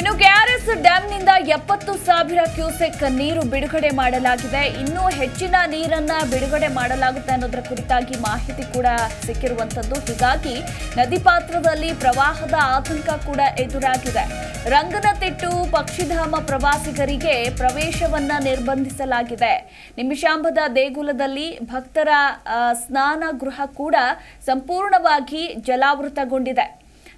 ಇನ್ನು ಕೆಆರ್ಎಸ್ ಡ್ಯಾಂನಿಂದ ಎಪ್ಪತ್ತು ಸಾವಿರ ಕ್ಯೂಸೆಕ್ ನೀರು ಬಿಡುಗಡೆ ಮಾಡಲಾಗಿದೆ. ಇನ್ನೂ ಹೆಚ್ಚಿನ ನೀರನ್ನ ಬಿಡುಗಡೆ ಮಾಡಲಾಗುತ್ತೆ ಅನ್ನೋದರ ಕುರಿತಾಗಿ ಮಾಹಿತಿ ಕೂಡ ಸಿಕ್ಕಿರುವಂತದ್ದು ಹೀಗಾಗಿ ನದಿ ಪಾತ್ರದಲ್ಲಿ ಪ್ರವಾಹದ ಆತಂಕ ಕೂಡ ಎದುರಾಗಿದೆ. ರಂಗನತಿಟ್ಟು, ಪಕ್ಷಿಧಾಮ ಪ್ರವಾಸಿಗರಿಗೆ ಪ್ರವೇಶವನ್ನ ನಿರ್ಬಂಧಿಸಲಾಗಿದೆ. ನಿಮಿಷಾಂಬದ ದೇಗುಲದಲ್ಲಿ ಭಕ್ತರ ಸ್ನಾನ ಗೃಹ ಕೂಡ ಸಂಪೂರ್ಣವಾಗಿ ಜಲಾವೃತಗೊಂಡಿದೆ.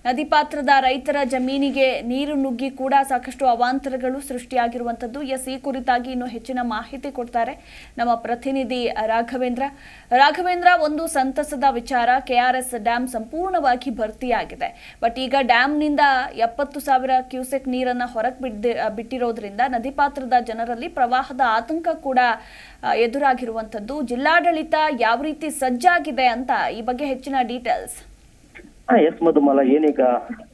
ನದಿ ಪಾತ್ರದ ರೈತರ ಜಮೀನಿಗೆ ನೀರು ನುಗ್ಗಿ ಕೂಡ ಸಾಕಷ್ಟು ಅವಾಂತರಗಳು ಸೃಷ್ಟಿಯಾಗಿರುವಂತದ್ದು ಎಸ್, ಈ ಕುರಿತಾಗಿ ಇನ್ನು ಹೆಚ್ಚಿನ ಮಾಹಿತಿ ಕೊಡ್ತಾರೆ ನಮ್ಮ ಪ್ರತಿನಿಧಿ ರಾಘವೇಂದ್ರ. ರಾಘವೇಂದ್ರ, ಒಂದು ಸಂತಸದ ವಿಚಾರ. ಕೆಆರ್ಎಸ್ ಡ್ಯಾಮ್ ಸಂಪೂರ್ಣವಾಗಿ ಭರ್ತಿಯಾಗಿದೆ. ಬಟ್ ಈಗ ಡ್ಯಾಮ್ನಿಂದ ಎಪ್ಪತ್ತು ಸಾವಿರ ಕ್ಯೂಸೆಕ್ ನೀರನ್ನು ಹೊರಗೆ ಬಿಟ್ಟಿರೋದ್ರಿಂದ ನದಿ ಪಾತ್ರದ ಜನರಲ್ಲಿ ಪ್ರವಾಹದ ಆತಂಕ ಕೂಡ ಎದುರಾಗಿರುವಂಥದ್ದು. ಜಿಲ್ಲಾಡಳಿತ ಯಾವ ರೀತಿ ಸಜ್ಜಾಗಿದೆ ಅಂತ ಈ ಬಗ್ಗೆ ಹೆಚ್ಚಿನ ಡೀಟೇಲ್ಸ್. ಎಸ್ ಮಧುಮಲ ಏನೀಗ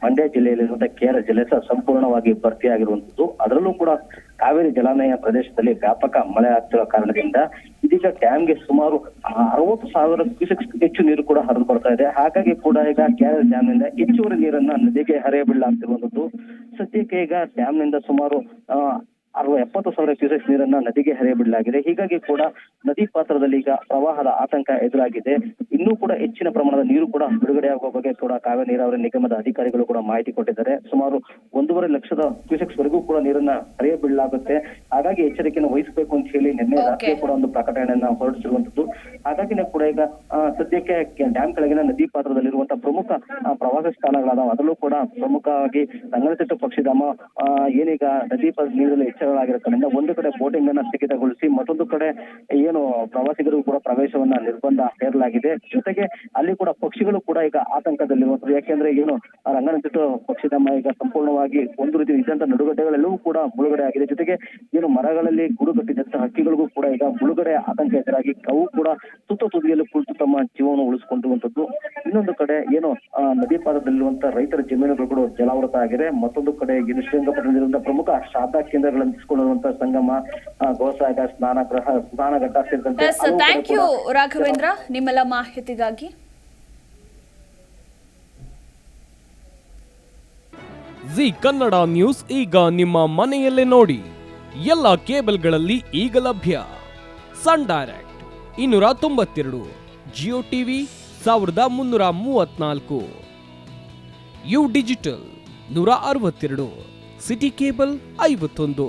ಮಂಡ್ಯ ಜಿಲ್ಲೆಯಲ್ಲಿರುವಂತ ಕೇರ ಸಹ ಸಂಪೂರ್ಣವಾಗಿ ಭರ್ತಿಯಾಗಿರುವಂತದ್ದು ಅದರಲ್ಲೂ ಕೂಡ ಕಾವೇರಿ ಜಲಾನಯ ಪ್ರದೇಶದಲ್ಲಿ ವ್ಯಾಪಕ ಮಳೆ ಆಗ್ತಿರುವ ಕಾರಣದಿಂದ ಇದೀಗ ಡ್ಯಾಮ್ಗೆ ಸುಮಾರು ಅರವತ್ತು ಸಾವಿರ ಕ್ಯೂಸೆಕ್ಸ್ ಹೆಚ್ಚು ನೀರು ಕೂಡ ಹರಿದು ಬರ್ತಾ ಇದೆ. ಹಾಗಾಗಿ ಕೂಡ ಈಗ ಕೇರಳ ಡ್ಯಾಮ್ನಿಂದ ಹೆಚ್ಚುವರಿ ನೀರನ್ನ ನದಿಗೆ ಹರಿಯಬಿಡಲಾಗ್ತಿರುವಂತದ್ದು ಸದ್ಯಕ್ಕೆ ಈಗ ಡ್ಯಾಮ್ನಿಂದ ಸುಮಾರು ಆ, ಅರವ ಎಪ್ಪತ್ತು ಸಾವಿರ ಕ್ಯೂಸೆಕ್ಸ್ ನೀರನ್ನ ನದಿಗೆ ಹರಿಯಬಿಡಲಾಗಿದೆ. ಹೀಗಾಗಿ ಕೂಡ ನದಿ ಪಾತ್ರದಲ್ಲಿ ಈಗ ಪ್ರವಾಹದ ಆತಂಕ ಎದುರಾಗಿದೆ. ಇನ್ನೂ ಕೂಡ ಹೆಚ್ಚಿನ ಪ್ರಮಾಣದ ನೀರು ಕೂಡ ಬಿಡುಗಡೆ ಆಗುವ ಬಗ್ಗೆ ಕೂಡ ಕಾವೇರಿ ನೀರಾವರಿ ನಿಗಮದ ಅಧಿಕಾರಿಗಳು ಕೂಡ ಮಾಹಿತಿ ಕೊಟ್ಟಿದ್ದಾರೆ. ಸುಮಾರು ಒಂದೂವರೆ ಲಕ್ಷದ ಕ್ಯೂಸೆಕ್ಸ್ ವರೆಗೂ ಕೂಡ ನೀರನ್ನ ಹರಿಯಬಿಡಲಾಗುತ್ತೆ. ಹಾಗಾಗಿ ಎಚ್ಚರಿಕೆಯನ್ನು ವಹಿಸಬೇಕು ಅಂತ ಹೇಳಿ ನಿನ್ನೆ ರಾತ್ರಿ ಕೂಡ ಒಂದು ಪ್ರಕಟಣೆಯನ್ನ ಹೊರಡಿಸಿರುವಂತದ್ದು ಹಾಗಾಗಿನೇ ಕೂಡ ಈಗ ಆ, ಸದ್ಯಕ್ಕೆ ಡ್ಯಾಮ್ ಕೆಳಗಿನ ನದಿ ಪಾತ್ರದಲ್ಲಿರುವಂತಹ ಪ್ರಮುಖ ಪ್ರವಾಸ ಸ್ಥಾನಗಳಾದ ಅದರಲ್ಲೂ ಕೂಡ ಪ್ರಮುಖವಾಗಿ ರಂಗನತಿಟ್ಟು ಪಕ್ಷಿಧಾಮ ಏನೀಗ ನದಿ ಪಾತ್ರ ನೀರಲ್ಲಿ ಹೆಚ್ಚಳವಾಗಿರೋದ್ರಿಂದ ಒಂದು ಕಡೆ ಬೋಟಿಂಗ್ ಅನ್ನ ಸ್ಥಗಿತಗೊಳಿಸಿ ಮತ್ತೊಂದು ಕಡೆ ಏನು ಪ್ರವಾಸಿಗರು ಕೂಡ ಪ್ರವೇಶವನ್ನ ನಿರ್ಬಂಧ ಹೇರಲಾಗಿದೆ. ಜೊತೆಗೆ ಅಲ್ಲಿ ಕೂಡ ಪಕ್ಷಿಗಳು ಕೂಡ ಈಗ ಆತಂಕದಲ್ಲಿರುವಂತದ್ದು ಯಾಕೆಂದ್ರೆ ಏನು ರಂಗನತಿಟ್ಟು ಪಕ್ಷಿಧಾಮ ಈಗ ಸಂಪೂರ್ಣವಾಗಿ ಒಂದು ರೀತಿ ಇದ್ದಂತ ನಡುಗಡ್ಡೆಗಳೆಲ್ಲವೂ ಕೂಡ ಮುಳುಗಡೆ ಆಗಿದೆ. ಜೊತೆಗೆ ಏನು ಮರಗಳಲ್ಲಿ ಗುಡುಗಟ್ಟಿದಂತಹ ಹಕ್ಕಿಗಳಿಗೂ ಕೂಡ ಈಗ ಮುಳುಗಡೆ ಆತಂಕ ಎದುರಾಗಿ ಅವು ಕೂಡ ತುತ್ತ ತುದಿಯಲ್ಲಿ ಕುಳಿತು ತಮ್ಮ ಜೀವನ ಉಳಿಸಿಕೊಂಡಿರುವಂತದ್ದು ಇನ್ನೊಂದು ಕಡೆ ಏನು ನದಿ ಪಾತ್ರದಲ್ಲಿರುವಂತಹ ರೈತರ ಜಮೀನುಗಳು ಕೂಡ ಜಲಾವೃತ ಆಗಿದೆ. ಮತ್ತೊಂದು ಕಡೆ ಏನು ಶ್ರೀರಂಗಪಟ್ಟಣದಲ್ಲಿರುವಂತಹ ಪ್ರಮುಖ ಶಾರದಾ ಕೇಂದ್ರಗಳನ್ನು ನಿಲ್ಲಿಸಿಕೊಂಡಿರುವಂತಹ ಸಂಗಮ ಗೋಸಾಗ ಸ್ನಾನಗೃಹ ಸ್ನಾನಘಟ್ಟ ಸೇರಿದಂತೆ ಥ್ಯಾಂಕ್ ಯು ರಾಘವೇಂದ್ರ. ನಿಮ್ಮೆಲ್ಲ ಮಾಹಿತಿಗಾಗಿ. ಜಿ ಕನ್ನಡ ನ್ಯೂಸ್ ಈಗ ನಿಮ್ಮ ಮನೆಯಲ್ಲೇ ನೋಡಿ. ಎಲ್ಲ ಕೇಬಲ್ಗಳಲ್ಲಿ ಈಗ ಲಭ್ಯ. ಸನ್ ಡೈರೆಕ್ಟ್ ಇನ್ನೂರ ತೊಂಬತ್ತೆರಡು ಜಿಯೋ ಟಿವಿ ಸಾವಿರದ ಮುನ್ನೂರ ಮೂವತ್ನಾಲ್ಕು. ಯು ಡಿಜಿಟಲ್ ನೂರ ಅರವತ್ತೆರಡು ಸಿಟಿ ಕೇಬಲ್ ಐವತ್ತೊಂದು.